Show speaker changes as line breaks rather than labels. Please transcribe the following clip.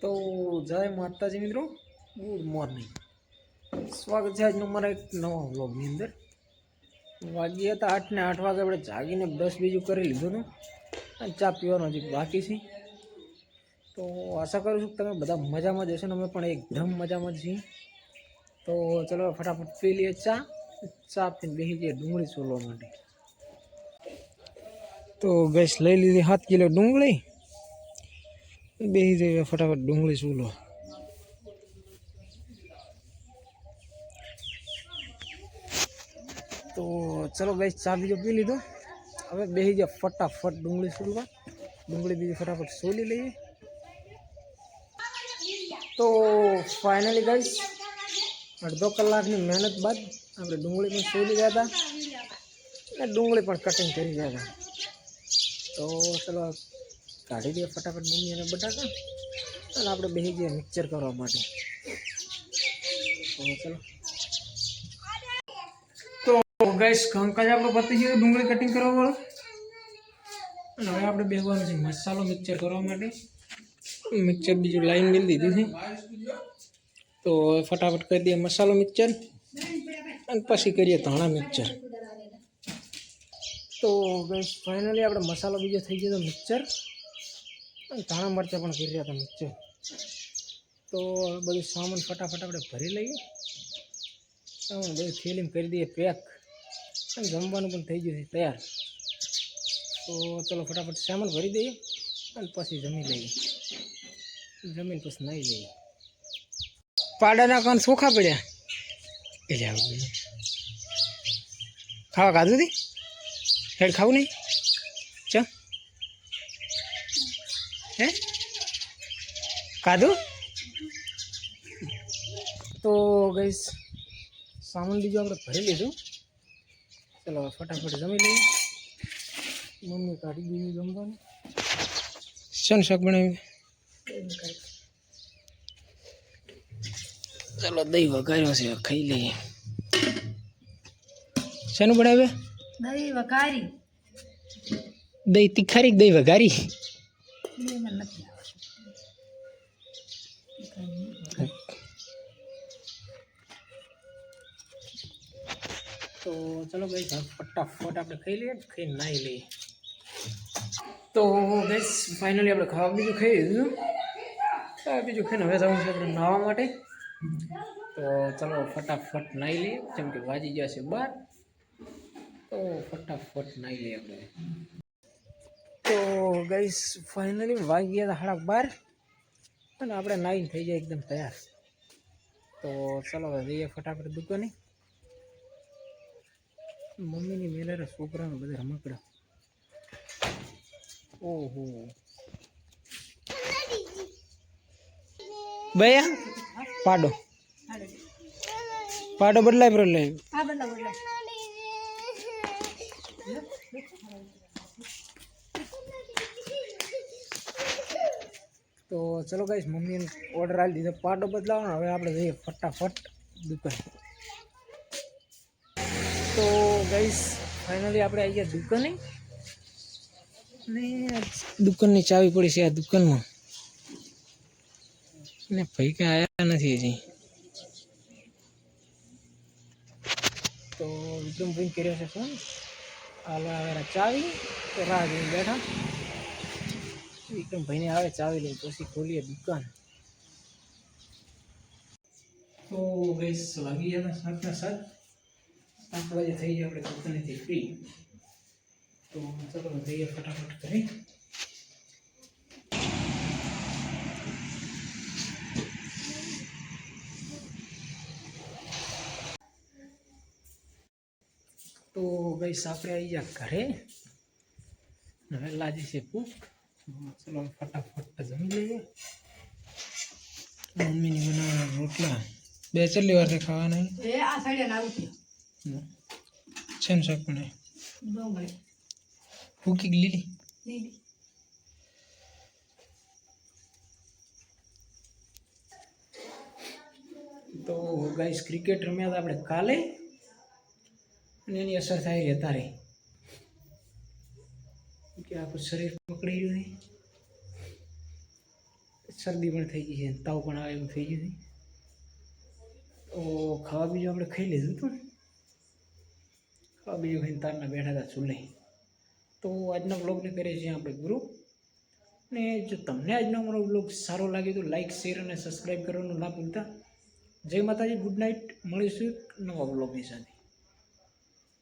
તો જય માતાજી મિત્રો, ગુડ મોર્નિંગ. સ્વાગત છે આજનો મારા એક નવા વ્લોગની અંદર. વાગી હતા આઠ ને આઠ વાગે આપણે જાગીને બ્રશ બીજું કરી લીધું હતું અને ચા પીવાનો હજી બાકી છે. તો આશા કરું છું કે તમે બધા મજામાં જશો અમે પણ એકદમ મજામાં જ છીએ. તો ચલો ફટાફટ પી લઈએ ચા ચા પીને બેસી જઈએ ડુંગળી સોલવા માટે. તો ગેસ લઈ લીધી સાત કિલો ડુંગળી. બેસી જઈએ ફટાફટ ડુંગળી સૂલો તો ચલો ગઈ ચા બીજો પી લીધો. હવે બેસી જાય ફટાફટ ડુંગળી સૂલવા ડુંગળી બીજી ફટાફટ સોલી લઈએ. તો ફાઇનલી ગઈશ અડધો કલાકની મહેનત બાદ આપણે ડુંગળી પણ સોલી ગયા હતા. અને ડુંગળી પણ કટિંગ કરી ગયા હતા. તો ચલો કાઢી દઈએ ફટાફટ મમ્મી અને બટાકા. અને આપણે બેસી જઈએ મિક્સર કરવા માટે. તો ચલો. તો ગાઈસ કંકાજ આપણે પતી ગયું, ડુંગળી કટિંગ કરવા વાળો. અને હવે આપણે બેસવાનું છે મસાલો મિક્સર કરવા માટે. મિક્સર બીજું લાઈન મિલ દીધું છે. તો ફટાફટ કરી દઈએ મસાલો મિક્સર અને પછી કરીએ ધાણા મિક્સર તો ગાઈસ ફાઇનલી આપણે મસાલો બીજો થઈ ગયો મિક્સર અને ધાણા મરચાં પણ કરી રહ્યા તમે મિક્સર તો બધું સામાન ફટાફટ આપણે ભરી લઈએ. બધું થેલીમ કરી દઈએ, પેક. અને જમવાનું પણ થઈ ગયું છે તૈયાર. તો ચલો ફટાફટ સામાન ભરી દઈએ અને પછી જમી લઈએ. જમીન પછી નાહી લઈએ. પાડાના કાન સોખા પડ્યા. એટલે આવું ખાવા ખાધું હતી હેડ ખાવું નહીં? ચા. હે? ખાધું તો ગઈશ સામાન બીજું આપણે ભરી લીધું. ચલો ફટાફટ જમી લઈએ. મમ્મી કાઢી દીધું જમવાનું. શું શાક બનાવ્યું? ચલો દહીં વઘાર્યો છે ખાઈ લઈએ. શેનું બનાવ્યું?
દહીં વઘારી.
દહીં તીખારી દહીં વઘારી
એ મને નથી આવડતું
તો ચલો ગઈ ફટાફટ આપણે ખાઈ લઈએ ખાઈને નાહી લઈએ તો ગઈસ ફાઇનલી આપણે ખાવા બીજું ખાઈ લીધું ખાવા બીજું ખાઈને હવે જવાનું છે આપણે નાહવા માટે તો ચલો ફટાફટ નાહી લઈએ જેમ કે વાજી ગયા છે બાર તો ફટાફટ નાહી લઈએ આપણે તો ગઈસ ફાઇનલી વાગી ગયા હતા સાડા બાર અને આપણે નાઈન થઈ જાય એકદમ તૈયાર. તો ચલો હવે જઈએ ફટાફટ દુકાને. મમ્મીની મેલેરે છોકરાનું બધા રમકડા. ઓહો. બયા પાડો. પાડો બદલાય પર લઈ.
હા બદલા બદલા
તો ચલો ગાઈસ મમ્મીને ઓર્ડર આપી દીધો. પાટો બદલાવાનો. હવે આપણે જઈએ ફટાફટ દુકાન. તો ગાઈસ ફાઇનલી આપણે આવી ગયા દુકાને. ને દુકાનની ચાવી પડી છે આ દુકાનમાં. ને ભાઈ કાંઈ આવ્યા નથી હજી. તો વિક્રમભાઈ કર્યો છે ફોન હાલ ચાવી. તો રાહ જોઈને બેઠા. વિક્રમભાઈને આવે ચાવી લઈ પછી ખોલીએ દુકાન. તો ગઈસ વાગી ગયા સાતના સાત. સાત વાગે થઈ જાય આપણે દુકાનેથી ફ્રી તો ચલો જઈએ ફટાફટ કરી તો ગઈસ આપણે આવી ગયા ઘરે. વહેલા લાજી છે ચલો ફટાફટ જમી લઈએ. મમ્મીની બનાવવાના રોટલા. બે ચલ્લી વાર ખાવાના
એ આ સાઈડે
શાક પણ ભૂકી લીલી.
લીલી.
તો ગાઈસ ક્રિકેટ રમ્યા હતા આપણે કાલે. અને એની અસર થાય છે અત્યારે આપણું શરીર પકડી ગયું શરદી પણ થઈ ગઈ છે, તાવ પણ આવે એવું થઈ ગયું છે. તો ખાવા બીજું આપણે ખાઈ લીધું હતું ને? ખાવા બીજું ખાઈને તારના બેઠા હતા ચૂલે. તો આજના બ્લોગને કરીએ છીએ આપણે ગ્રુપ ને જો તમને આજનો અમારો બ્લોગ સારો લાગે તો લાઇક શેર અને સબસ્ક્રાઈબ કરવાનું ના ભૂલતા. જય માતાજી ગુડ નાઇટ મળીશું નવા બ્લોગની સાથે.